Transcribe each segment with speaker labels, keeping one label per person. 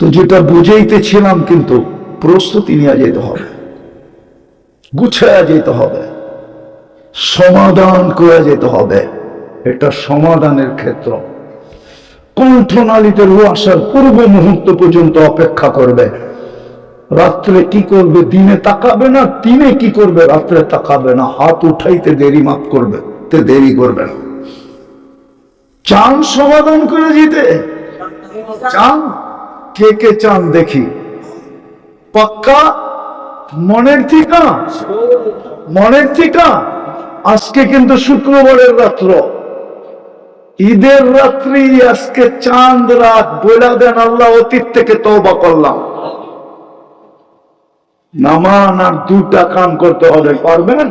Speaker 1: তো যেটা বুঝাইতেছিলাম কিন্তু প্রস্তুতি নিয়ে যেতে হবে। গুছায়া যেতে হবে। সমাধান করে যেতে হবে। এটা সমাধানের ক্ষেত্র। কণ্ঠনালীতে রু আসার পূর্ব মুহূর্ত পর্যন্ত অপেক্ষা করবে। রাত্রে কি করবে, দিনে তাকাবে না, দিনে কি করবে, রাত্রে তাকাবে না। হাত উঠাইতে দেরি মাফ করবে, তে দেরি করবে না। চান সমাধান করে দিতে। চান? কে কে চান দেখি। পাক্কা? মনের ঠিকা? মনের ঠিকা? আজকে কিন্তু শুক্রবারের রাত্র। ঈদের রাত্রি আজকে চাঁদ রাত বইলা দেন আল্লাহ অতীত থেকে তওবা করলাম। নামান আর দুটা কাম করতে হবে, পারবেন?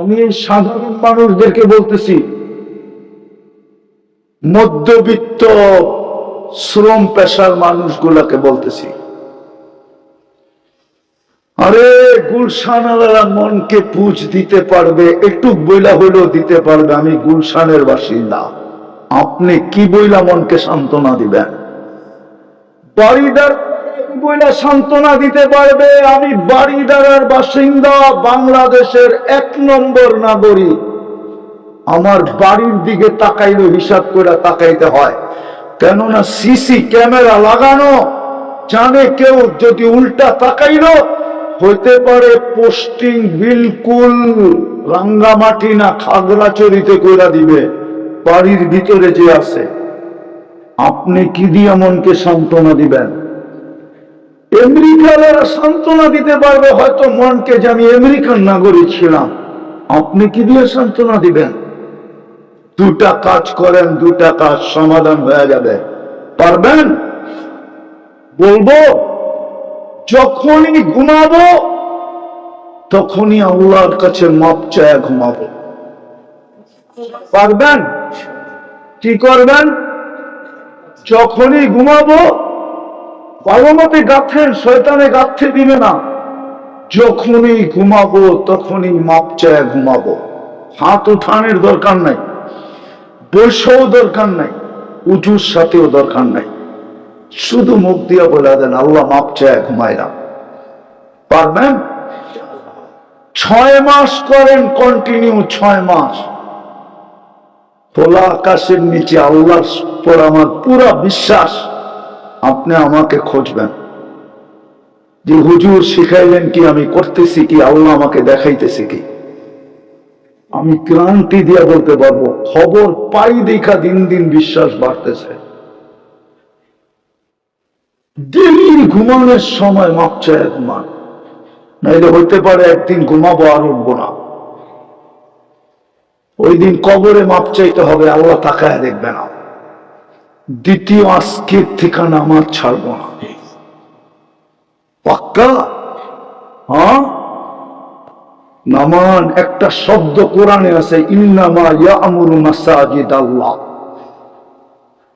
Speaker 1: আমি সাধারণ মানুষদেরকে বলতেছি, মধ্যবিত্ত শ্রম পেশার মানুষগুলাকে বলতেছি। আরে, গুলশানারা মনকে পুজ দিতে পারবে একটু বইলা হইলেও দিতে পারবে, আমি গুলশানের বাসিন্দা। আপনি কি বইলা মনকে সান্ত্বনা দিবেন? বাড়িদার বইলা সান্ত্বনা দিতে পারবে? আমি বাড়িদারের বাসিন্দা, বাংলাদেশের এক নম্বর নাগরিক। আমার বাড়ির দিকে তাকাইলে হিসাব করে তাকাইতে হয়। কেননা সিসি ক্যামেরা লাগানো, জানে কেউ যদি উল্টা তাকাইলো, হইতে পারে পোস্টিং বিলকুল রাঙ্গামাটি না খাগড়াচড়িতে কইরা দিবে, বাড়ির ভিতরে যে আছে। আপনি কি দিয়ে মনকে সান্ত্বনা দিবেন? আমেরিকারা সান্ত্বনা দিতে পারবে, হয়তো মনকে যে আমি আমেরিকান নাগরিক ছিলাম। আপনি কি দিয়ে সান্ত্বনা দিবেন? দুটা কাজ করেন, দুটা কাজ সমাধান হয়ে যাবে। পারবেন? বলব, যখনই ঘুমাবো, তখনই আল্লাহর কাছে মাপ চায় ঘুমাবো। পারবেন? কি করবেন? যখনই ঘুমাবো ভালো মতে গাথেন শয়তানে গাথতে দিবে না। যখনই ঘুমাবো, তখনই মাপ চায় ঘুমাবো। হাত উঠানের দরকার নাই। বৈশও দরকার নাই উঁচুর সাথেও দরকার নাই। শুধু মুখ দিয়া বলে দেন, আল্লাহ মাপ চায় ঘুমাইরা পারবেন? ছয় মাস করেন কন্টিনিউ ছয় মাস। খোলা আকাশের নিচে আল্লাহর পর আমার পুরা বিশ্বাস, আপনি আমাকে খোঁজবেন। যে হুজুর শিখাইলেন কি, আমি করতেছি কি, আল্লাহ আমাকে দেখাইতেছি কি। আমি ক্রান্তি দিয়ে বলতে পারব, খবর পাই দেখা দিন দিন বিশ্বাস বাড়তেছে। দিন ঘুমানোর সময় মাপ চায় ঘুমান। নাইলে হইতে পারে একদিন ঘুমাবো আর উঠবো না। ওই দিন কবরে মাপ চাইতে হবে, আল্লাহ তাকায় দেখবে না। দ্বিতীয় আজকের ঠিকানা আমার ছাড়বো না। পাক্কা? হ্যাঁ? নামান, একটা শব্দ কোরআনে আছে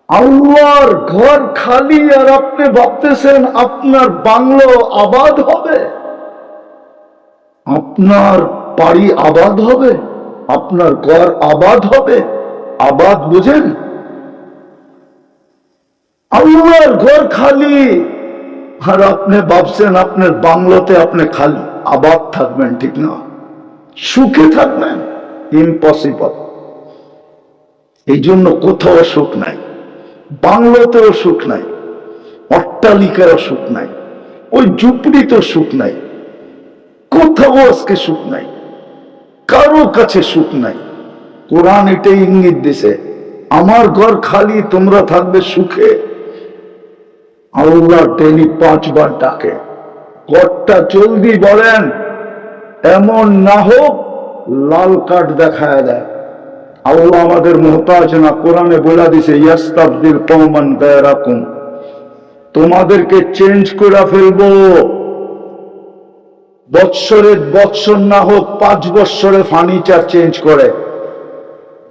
Speaker 1: আল্লাহর ঘর খালি, আর আপনি ভাবতেছেন আপনার বাংলো আবাদ হবে? আপনার বাড়ি আবাদ হবে? আপনার ঘর আবাদ হবে? আবাদ বুঝেন? আল্লাহর ঘর খালি, আর আপনি ভাবছেন আপনার বাংলোতে আপনি খালি, আবাদ থাকবেন ঠিক না। সুখে থাকবেন ইম্পসিবল এই জন্য কোথাও সুখ নাই, বাংলোতেও সুখ নাই, অট্টালিকারও সুখ নাই, ওই ঝুপড়িতেও সুখ নাই, কোথাও আজকে সুখ নাই, কারও কাছে সুখ নাই। কোরআন এটাই ইঙ্গিত দিছে, আমার ঘর খালি, তোমরা থাকবে সুখে। আল্লাহ ডেলি পাঁচবার ডাকে, ঘরটা জলদি বলেন এমন না হোক, লাল কার্ড দেখায় দেয়। আল্লাহ আমাদের মোহতাজ না, কোরআনে বলে দিছে, ইয়াস্তাবদিল কৌমান গায়রাকুম তোমাদেরকে চেঞ্জ করে ফেলব। বৎসরের বৎসর না হোক, পাঁচ বৎসরে ফার্নিচার চেঞ্জ করে।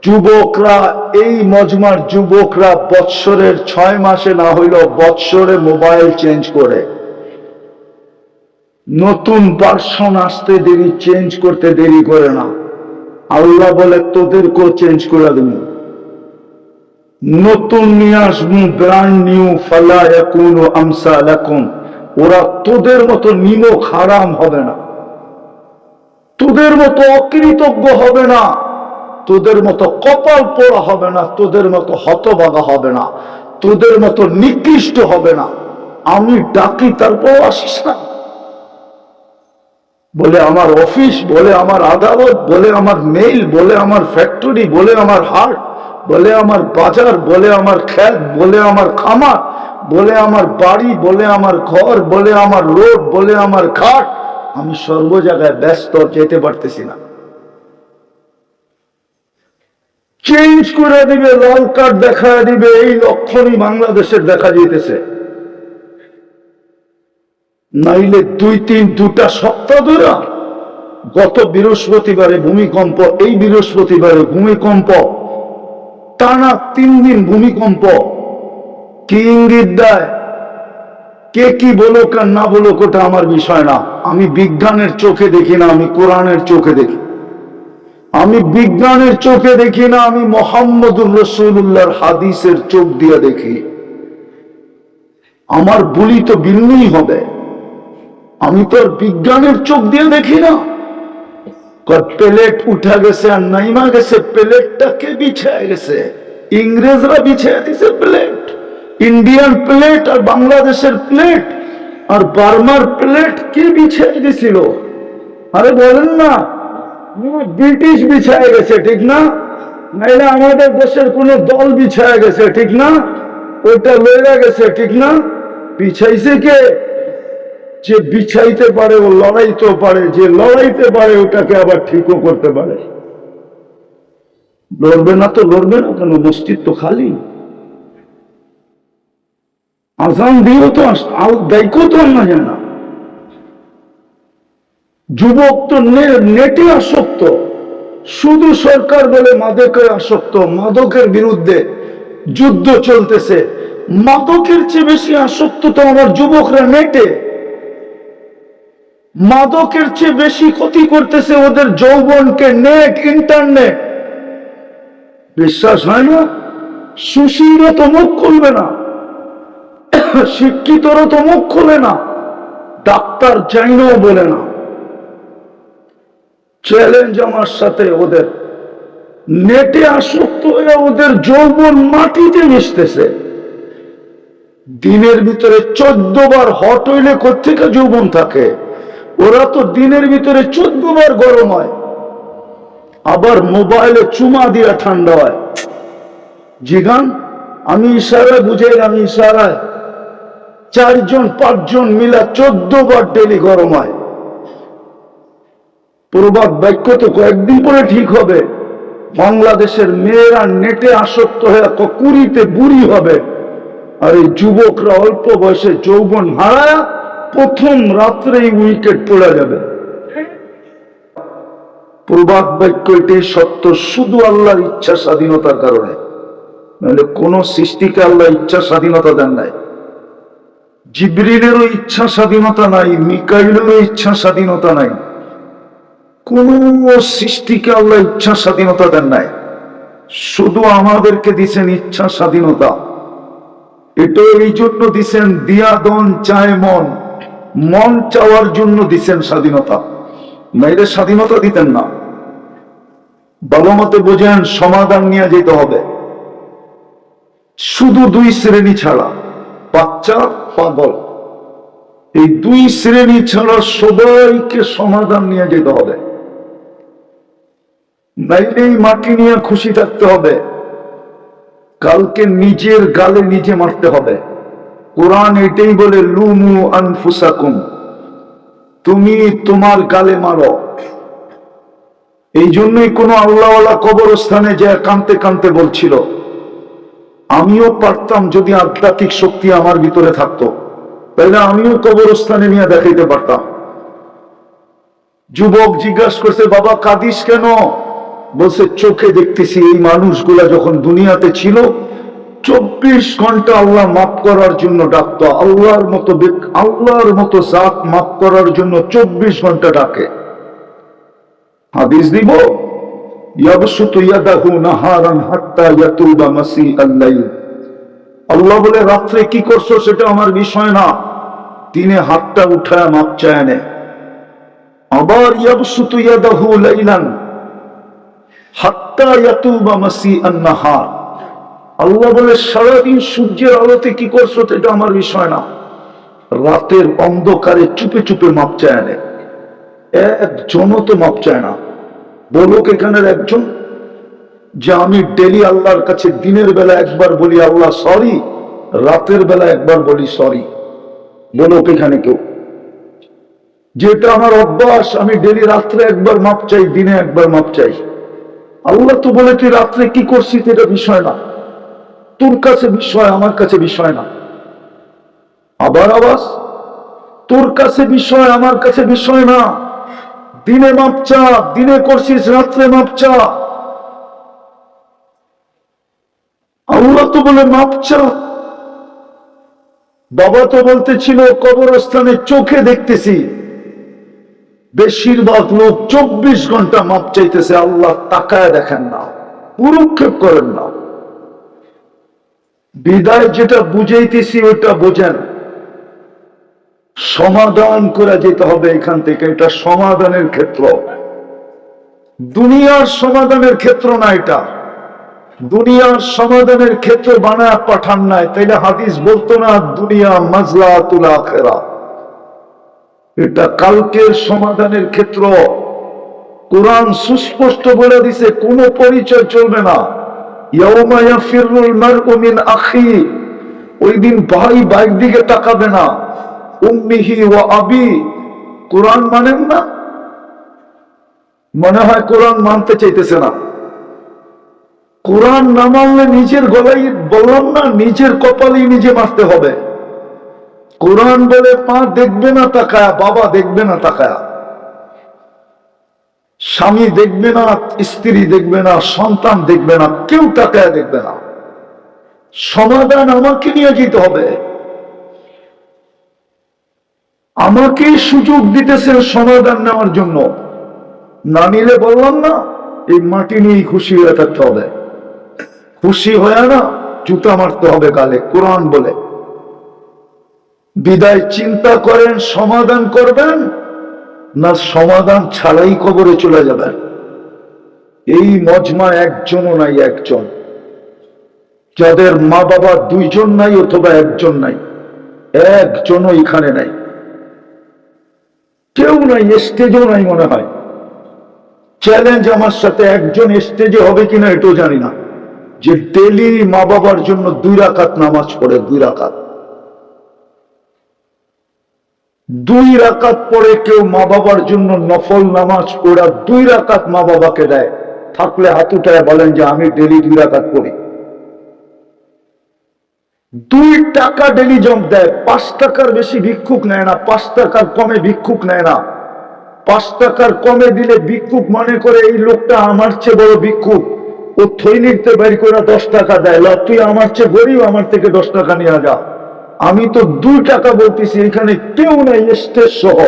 Speaker 1: যুবকরা, এই মজমার যুবকরা বৎসরের ছয় মাসে না হইলেও বৎসরে মোবাইল চেঞ্জ করে। নতুন ভার্সন আসতে দেরি চেঞ্জ করতে দেরি করে না। আল্লাহ বলে, তোদেরকেও চেঞ্জ করে দেব। নতুন নিয়ে আসব ব্র্যান্ড নিউ ফালা এখন আমসা এখন ওরা তোদের মতো নিমক হারাম হবে না। তোদের মতো অকৃতজ্ঞ হবে না। তোদের মতো কপাল পোড়া হবে না। তোদের মতো হতবাগা হবে না। তোদের মতো নিকৃষ্ট হবে না। আমি ডাকি, তারপর আসিস না। বলে আমার অফিস বলে আমার আদালত বলে আমার মেইল বলে আমার ফ্যাক্টরি বলে আমার হাট বলে আমার বাজার বলে আমার খ্যাত বলে আমার খামার বলে আমার বাড়ি বলে আমার ঘর বলে আমার রোড বলে আমার ঘাট আমি সর্ব জায়গায় ব্যস্ত যেতে পারতেছি না চেঞ্জ করে দিবে লাল কার্ড দেখা দিবে এই লক্ষণই বাংলাদেশের দেখা যেতেছে নাইলে দুই তিন দুটা সপ্তাহ ধরে গত বৃহস্পতিবারে ভূমিকম্প, এই বৃহস্পতিবারে ভূমিকম্প, টানা তিন দিন ভূমিকম্প। কি ইঙ্গিত দেয়? কে কি বলুক আর না বলুক, ওটা আমার বিষয় না। আমি বিজ্ঞানের চোখে দেখি না, আমি কোরআনের চোখে দেখি। আমি বিজ্ঞানের চোখে দেখি না, আমি মোহাম্মদুর রসুল্লাহর হাদিসের চোখ দিয়ে দেখি। আমার বলি তো ভিন্নই হবে। আমি তো আর বিজ্ঞানের চোখ দিয়ে দেখি না? প্লেট উঠা গেছে আর নাইমা গেছে প্লেটটা কে বিছায় গেছে। ইংরেজরা বিছায় দিছে প্লেট ইন্ডিয়ান প্লেট আর বাংলাদেশের প্লেট আর বার্মার প্লেট কে বিছায় দিছিল? আরে বলেন না ব্রিটিশ বিছায় গেছে ঠিক না? নাইলে আমাদের দেশের কোন দল বিছায় গেছে ঠিক না? ওইটা লইয়া গেছে ঠিক না? বিছাইছে কে? যে বিছাইতে পারে ও লড়াইতেও পারে, যে লড়াইতে পারে ওটাকে আবার ঠিকও করতে পারে। লড়বে না তো লড়বে না কেন? মসজিদ তো খালি। আজান দিয়েও তো দায়িত্ব তো আনা যায় না। যুবক তো নেটে আসক্ত। শুধু সরকার বলে মাদকের আসক্ত, মাদকের বিরুদ্ধে যুদ্ধ চলতেছে। মাদকের চেয়ে বেশি আসক্ত তো আমার যুবকরা নেটে। মাদকের চেয়ে বেশি ক্ষতি করতেছে ওদের যৌবনকে, নেট, ইন্টারনেট। বিশ্বাস হয় না? সুশীলরা তো মুখ খুলবে না। শিক্ষিতরা তো মুখ খুলে না। ডাক্তার চাইনাও বলে না। চ্যালেঞ্জ আমার সাথে ওদের। নেটে আসক্ত হয়ে ওদের যৌবন মাটিতে মিশতেছে। দিনের ভিতরে চোদ্দ বার হট হইলে কোথেকে যৌবন থাকে? ওরা তো দিনের ভিতরে চোদ্দ বার গরম হয়, আবার মোবাইলে চুমা দিয়া ঠান্ডা হয়। জিগান আমি ইশারায় বুঝাই আমি ইশারায়। চারজন, পাঁচজন মিলা চোদ্দ বার ডেলি গরম হয়। প্রবাদ বাক্য তো কয়েকদিন পরে ঠিক হবে। বাংলাদেশের মেয়েরা নেটে আসক্ত হয়ে কুড়িতে বুড়ি হবে। আর এই যুবকরা অল্প বয়সে যৌবন হারায় প্রথম রাত্রেই উইকেট পড়ে যাবে। প্রবাদ বাক্য এটি সত্য, শুধু আল্লাহর ইচ্ছা স্বাধীনতার কারণে। নাহলে কোন সৃষ্টিকে আল্লাহ ইচ্ছা স্বাধীনতা দেন নাই। জিবরিলেরও ইচ্ছা স্বাধীনতা নাই, মিকাইলেরও ইচ্ছা স্বাধীনতা নাই। কোন সৃষ্টিকে আল্লাহ ইচ্ছা স্বাধীনতা দেন নাই। শুধু আমাদেরকে দিছেন ইচ্ছা স্বাধীনতা। এটা এই জন্য দিছেন দিয়াদন চায় মন। মন চাওয়ার জন্য দিছেন স্বাধীনতা। নাইলে স্বাধীনতা দিতেন না। ভালো মতে বোঝেন সমাধান নিয়ে যেতে হবে। শুধু দুই শ্রেণি ছাড়া, বাচ্চা, পাগল, এই দুই শ্রেণি ছাড়া সবাইকে সমাধান নিয়ে যেতে হবে। নাইলেই মাটি নিয়ে খুশি থাকতে হবে। কালকে নিজের গালে নিজে মারতে হবে। কোরআন এটাই বলে, লুমু আনফুসাকুম। তুমি তোমার গালে মারো। এই জন্যই কোন আল্লাহওয়ালা কবরস্থানে যে কানতে কানতে বলছিল, আমিও পারতাম যদি আধ্যাত্মিক শক্তি আমার ভিতরে থাকতো। তাহলে আমিও কবরস্থানে নিয়ে দেখাইতে পারতাম। যুবক জিজ্ঞাসা করছে, বাবা, কাদিস কেন? বলছে, চোখে দেখতেছি এই মানুষগুলা যখন দুনিয়াতে ছিল চব্বিশ ঘণ্টা আল্লাহ মাফ করার জন্য ডাকতো। আল্লাহর মতো আল্লাহর মতো জাত মাফ করার জন্য চব্বিশ ঘণ্টা ডাকে। হাদিস দিব? আল্লাহ বলে, রাত্রে কি করছ সেটা আমার বিষয় না। দিনে হাতটা উঠায় মাপ চায় নে। আবার ইয়াবসুতু ইয়াদাহু লাইলান হাত্তা ইয়াতুবা মাসি আন-নাহার আল্লাহ বলে, সারাদিন সূর্যের আলোতে কি করছ এটা আমার বিষয় না। রাতের অন্ধকারে চুপে চুপে মাপ চায় নে। একজনও তো মাপ চায় না। বলুক এখানের একজন, যে আমি ডেলি আল্লাহর কাছে দিনের বেলা একবার বলি, আল্লাহ, সরি। রাতের বেলা একবার বলি, সরি। বলুক এখানে কেউ। যেটা আমার অভ্যাস, আমি ডেলি রাত্রে একবার মাপ চাই, দিনে একবার মাপ চাই। আল্লাহ তো বলে, তুই রাত্রে কি করছিস? এটা বিষয় না। তোর কাছে বিষয়, আমার কাছে বিষয় না। আবার আওয়াজ? তোর কাছে বিষয়, আমার কাছে বিষয় না। দিনে মাপ চা, দিনে করছিস, রাত্রে মাপ চা। আল্লাহ তো বলে মাপচা বাবা তো বলতেছিল, কবরস্থানে চোখে দেখতেছি। বেশিরভাগ লোক চব্বিশ ঘণ্টা মাপ চাইতেছে, আল্লাহ তাকায় দেখেন না পুরুক্ষেপ করেন না। বিদায় যেটা বুঝাইতেছি ওটা বোঝেন। সমাধান করে যেতে হবে এখান থেকে, এটা সমাধানের ক্ষেত্র। দুনিয়ার সমাধানের ক্ষেত্র না এটা। দুনিয়ার সমাধানের ক্ষেত্র বানায় পাঠান নাই, তাইলে হাদিস বলতো না, দুনিয়া মাজলা তুলা খেরা এটা কালকের সমাধানের ক্ষেত্র। কোরআন সুস্পষ্ট বলে দিছে, কোনো পরিচয় চলবে না। কোরআন না? মনে হয় মানতে চাইতেছে না। কোরআন না মানলে নিজের গলায় বললাম না, নিজের কপালেই নিজে মারতে হবে। কোরআন বলে পা দেখবে না তাকায়া, বাবা দেখবে না তাকায়া। স্বামী দেখবে না, স্ত্রী দেখবে না, সন্তান দেখবে না, কেউ তাকায়া দেখবে না। সমাধান আমাকে নিয়ে যেতে হবে। আমাকে সুযোগ দিতেছেন সমাধান নেওয়ার জন্য। না নিলে বললাম না, এই মাটি নিয়েই খুশি হয়ে থাকতে হবে। খুশি হয়ে না, জুতা মারতে হবে গালে, কোরআন বলে। বিদায় চিন্তা করেন, সমাধান করবেন না সমাধান ছাড়াই কবরে চলে যাবেন। এই মজমা একজনও নাই, একজন। যাদের মা বাবা দুইজন নাই অথবা একজন নাই, একজনও এখানে নাই। কেউ নাই, স্টেজও নাই মনে হয়। চ্যালেঞ্জ আমার সাথে, একজন স্টেজে হবে কিনা এটাও জানি না। যে ডেলি মা বাবার জন্য দুই রাকাত নামাজ পড়ে, দুই রাকাত। দুই রাকাত পরে কেউ মা বাবার জন্য নফল নামাজ পড়া দুই রাকাত মা বাবাকে দেয়। থাকলে হাত উঠায় বলেন যে, আমি ডেলি দুই রাকাত পড়ি। দুই টাকা ডেলি জম দেয়। পাঁচ টাকার বেশি ভিক্ষুক নেয় না, পাঁচ টাকার কমে ভিক্ষুক নেয় না। পাঁচ টাকার কমে দিলে ভিক্ষুক মনে করে, এই লোকটা আমার চেয়ে বড় ভিক্ষুক। ও থৈলিতে বের করে দশ টাকা দেয় তুই আমার চেয়ে গরিব, আমার থেকে দশ টাকা নিয়ে যা আমি তো দুই টাকা বলতেছি, এখানে কেউ নাই, স্টেজ সহ।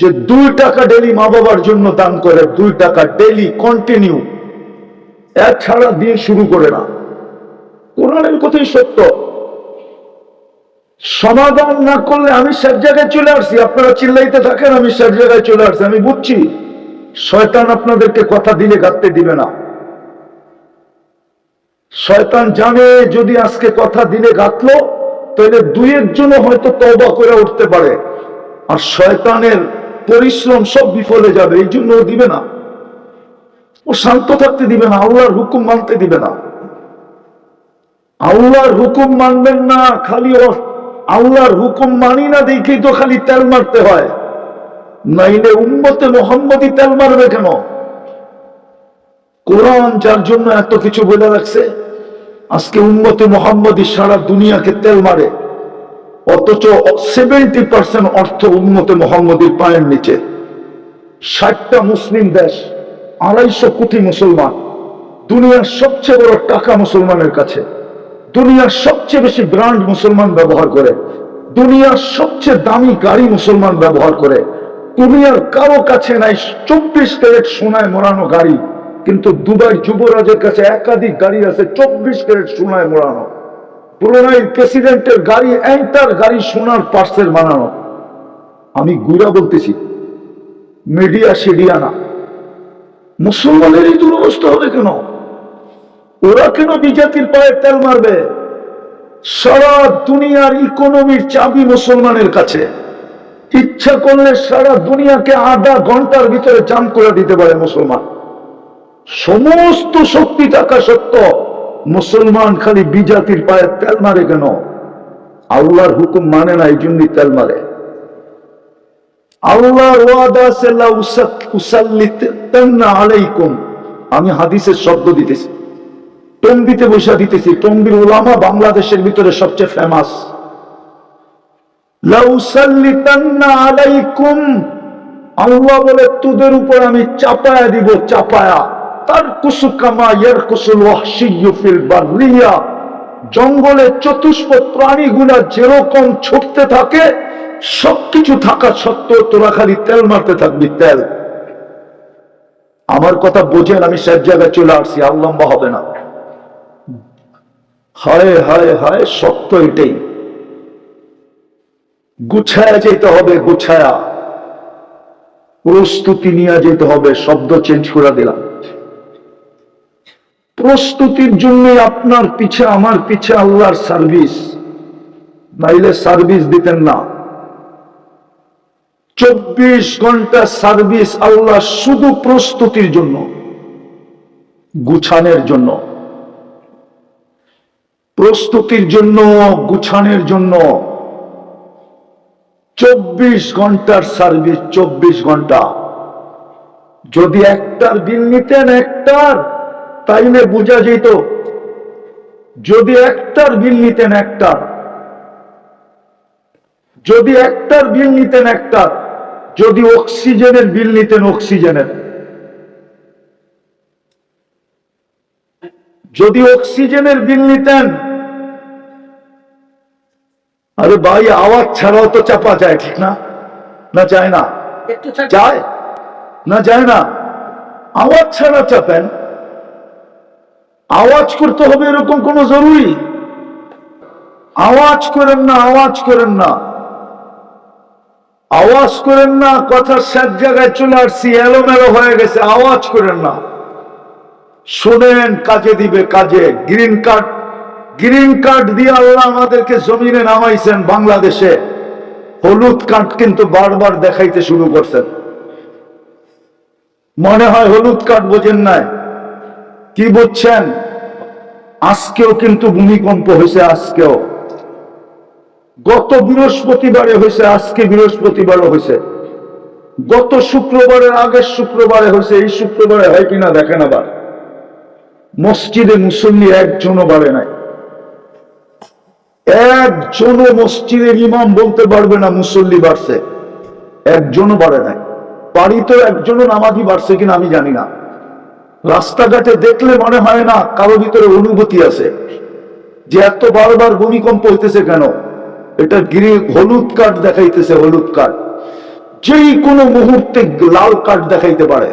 Speaker 1: যে দুই টাকা ডেলি মা বাবার জন্য দান করে, দুই টাকা ডেলি কন্টিনিউ এক ছাড়া দিয়ে শুরু করে না। কোরআনের কথাই সত্য। সমাধান না করলে আমি সব জায়গায় চলে আসছি। আপনারা চিল্লাইতে থাকেন, আমি সব জায়গায় চলে আসছি। আমি বুঝছি, শয়তান আপনাদেরকে কথা দিলে গাঁততে দিবে না। শয়তান জানে যদি আজকে কথা দিলে গাঁতলো তাহলে দুইয়ের জন্য হয়তো তবা করে উঠতে পারে। আর শয়তানের পরিশ্রম সব বিফলে যাবে এই জন্য ও দিবে না। ও শান্ত থাকতে দিবে না, আল্লাহর হুকুম মানতে দিবে না। আল্লাহর হুকুম মানবেন না, খালি ও আল্লাহর হুকুম মানি না দেখেই তো খালি তেল মারতে হয়। নাইলে উম্মতে মোহাম্মদই তেল মারবে কেন? কোরআন যার জন্য এত কিছু বলে রাখছে আজকে উম্মতে মোহাম্মদই সারা দুনিয়াকে তেল মারে। অথচ সেভেন্টি পার্সেন্ট অর্থ উন্মতে মোহাম্মদীর পায়ের নিচে। ষাটটা মুসলিম দেশ, আড়াইশো কোটি মুসলমান, দুনিয়ার সবচেয়ে বড় টাকা মুসলমানের কাছে। দুনিয়ার সবচেয়ে বেশি ব্র্যান্ড মুসলমান ব্যবহার করে। দুনিয়ার সবচেয়ে দামি গাড়ি মুসলমান ব্যবহার করে। দুনিয়ার কারও কাছে নাই, চব্বিশ ক্যারেট সোনায় মোড়ানো গাড়ি। কিন্তু দুবাই যুবরাজের কাছে একাধিক গাড়ি আছে, চব্বিশ ক্যারেট সোনায় মোড়ানো। পুরোনাই প্রেসিডেন্টের গাড়ি এন্টার গাড়ি সোনার পার্সেল বানানো। আমি গুড়া বলতেছি, মিডিয়া সিডিয়া না। মুসলমানের এই দুরবস্থা হবে কেন? ওরা কেন বিজাতির পায়ে তেল মারবে? সারা দুনিয়ার ইকোনমির চাবি মুসলমানের কাছে। ইচ্ছা করলে সারা দুনিয়াকে আধা ঘণ্টার ভিতরে জাম করে দিতে পারে মুসলমান। সমস্ত শক্তি থাকা সত্য মুসলমান খালি বিজাতির পায়ে তেল মারে কেন? আল্লাহর হুকুম মানে না এই জন্যই তেল মারে। আমি হাদিসের শব্দ দিতেছি, টঙ্গিতে বসা দিতেছি। টঙ্গির ওলামা বাংলাদেশের ভিতরে সবচেয়ে ফেমাস আলাইকুম। আল্লাহ বলে, তোদের উপর আমি চাপায়া দিব, চাপায়া। জঙ্গলে চতুষ্প প্রাণীগুলা যেরকম ছুটতে থাকে, সবকিছু থাকা সত্ত্বেও তোরা খালি তেল মারতে থাকবি, তেল। আমার কথা বোঝেন, আমি সব জায়গায় চলে আসছি, আর লম্বা হবে না। হায় হায় হায়, সত্য এটাই। গুছায়া যেতে হবে, গুছায়া। প্রস্তুতি নিয়ে যেতে হবে, শব্দ চেঞ্জ করে দিলাম। প্রস্তুতির জন্য আপনার পিছে, আমার পিছে আল্লাহর সার্ভিস। নাইলে সার্ভিস দিতেন না। চব্বিশ ঘণ্টা সার্ভিস আল্লাহ শুধু প্রস্তুতির জন্য, গুছানের জন্য। প্রস্তুতির জন্য, গুছানের জন্য। চব্বিশ ঘণ্টার সার্ভিস, চব্বিশ ঘণ্টা। যদি একটার বিল নিতেন, একটার। তাইলে বোঝা যেত যদি একটার বিল নিতেন একটার যদি একটার বিল নিতেন একটার যদি অক্সিজেনের বিল নিতেন অক্সিজেনের যদি অক্সিজেনের বিল নিতেন আরে ভাই আওয়াজ ছাড়াও তো চাপা যায় ঠিক না? না যায় না? যায়? না যায় না? আওয়াজ ছাড়া চাপেন? আওয়াজ করতে হবে এরকম কোনো জরুরি? আওয়াজ করেন না, আওয়াজ করেন না। আওয়াজ করেন না, কথা শেষ জায়গায় চলে আসছি, এলোমেলো হয়ে গেছে, আওয়াজ করেন না। শোনেন, কাজে দিবে কাজে। গ্রিন কার্ড গ্রিন কার্ড দিয়ে আল্লাহ আমাদেরকে জমিনে নামাইছেন বাংলাদেশে। হলুদ কার্ড কিন্তু বারবার দেখাইতে শুরু করছেন। মনে হয় হলুদ কার্ড বোঝেন নাই। কি বুঝছেন আজকেও কিন্তু ভূমিকম্প হয়েছে, আজকেও। গত বৃহস্পতিবারে হয়েছে, আজকে বৃহস্পতিবারও হয়েছে। গত শুক্রবারের আগের শুক্রবারে হয়েছে, এই শুক্রবারে হয় কিনা দেখেন আবার। মসজিদে মুসল্লি একজনও বাড়ে নাই। একজনও মসজিদের ইমাম বলতে পারবে না মুসল্লি বাড়ছে। একজনও বাড়ে নাই। বাড়িতে একজনও নামাজি বাড়ছে কিনা আমি জানি না। রাস্তাঘাটে দেখলে মনে হয় না কারও ভিতরে অনুভূতি আছে। যে এত বারবার ভূমিকম্প হইতেছে কেন? এটা গিরি হলুদ কার্ড দেখাইতেছে, হলুদ কার্ড যেই কোনো মুহূর্তে লাল কার্ড দেখাইতে পারে।